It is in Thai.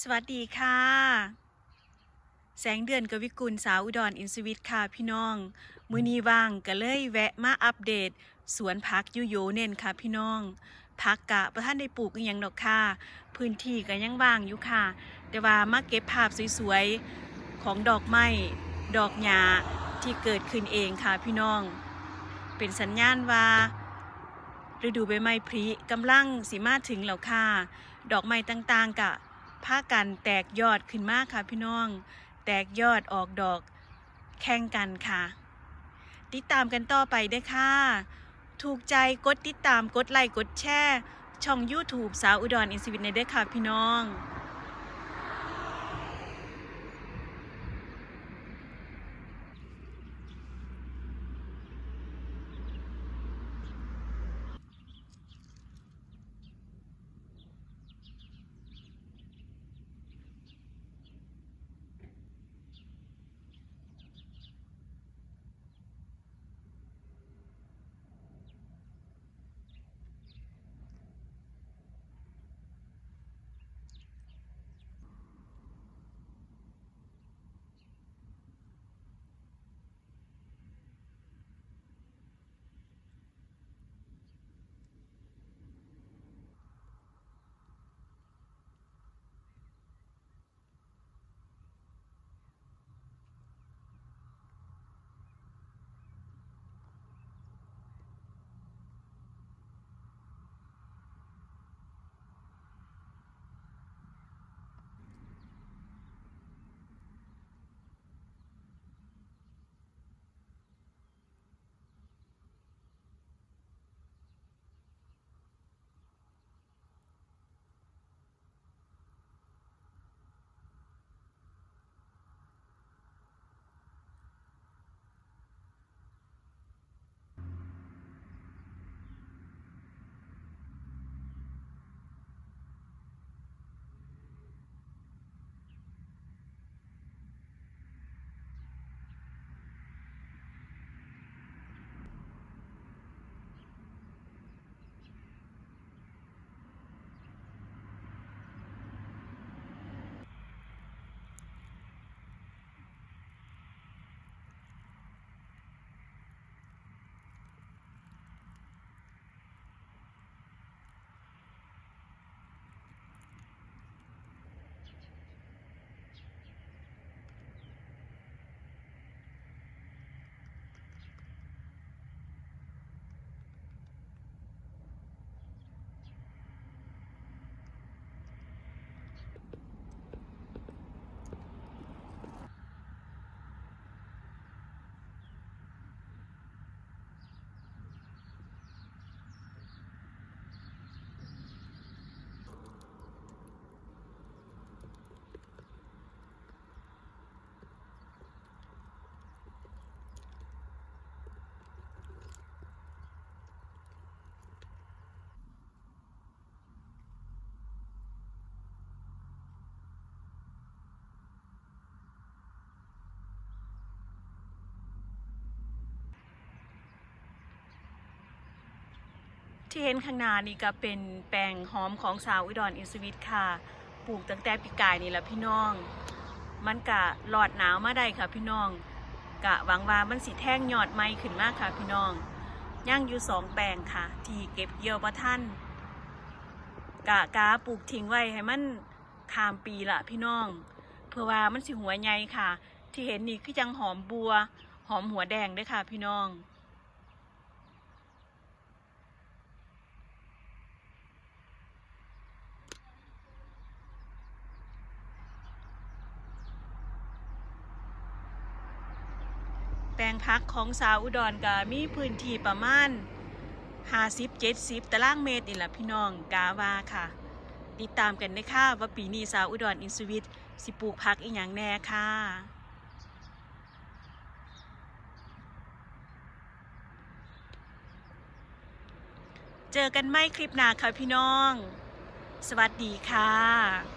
สวัสดีค่ะ แสงเดือนกวิกุลสาวอุดรอินสวิตค่ะพี่น้อง มือนีว่างก็เลยแวะมาอัปเดต สวนพักยูโยเน่นค่ะพี่น้องพักกะประท่านได้ปลูกอหยังดอกค่ะ พื้นที่ก็ยังว่างอยู่ค่ะ แต่ว่ามาเก็บภาพสวยๆ ของดอกไม้ดอกหญ้าที่เกิดขึ้นเองค่ะพี่น้อง เป็นสัญญาณว่าฤดูใบไม้ผลิกำลังสิมาถึงแล้วค่ะ ดอกไม้ต่างๆกะ พากันแตกยอดขึ้นมากค่ะพี่น้อง แตกยอดออกดอกแข่งกันค่ะ ติดตามกันต่อไปได้ค่ะ ถูกใจกดติดตามกดไลค์กดแชร์ช่อง YouTube สาวอุดรอินสวิตในเด้ค่ะพี่น้อง ที่เห็นข้างหน้านี่ก็เป็นแปลงหอมของสาวอุดรอินสวิตค่ะ ปลูกตั้งแต่ปีกายนี่แหละพี่น้อง มันกะหลอดหนาวมาได้ค่ะพี่น้อง กะหวังว่ามันสิแท่งยอดไม้ขึ้นมากค่ะพี่น้อง ย่างอยู่สองแปลงค่ะ ที่เก็บเกี่ยวประท่านกะกาปลูกทิ้งไว้ให้มันข้ามปีละพี่น้อง เพื่อว่ามันสิหัวใหญ่ค่ะ ที่เห็นนี่คือจังหอมบัว หอมหัวแดงด้วยค่ะพี่น้อง แปลงพักของสาวอุดรก็มีพื้นที่ประมาณ50 70ตารางเมตรนี่แหละพี่น้องกาวาค่ะ ติดตามกันได้ค่ะว่าปีนี้สาวอุดรอินสวิตสิปลูกพักอีหยังแน่ค่ะเจอกันไหมคลิปหน้าค่ะพี่น้อง สวัสดีค่ะ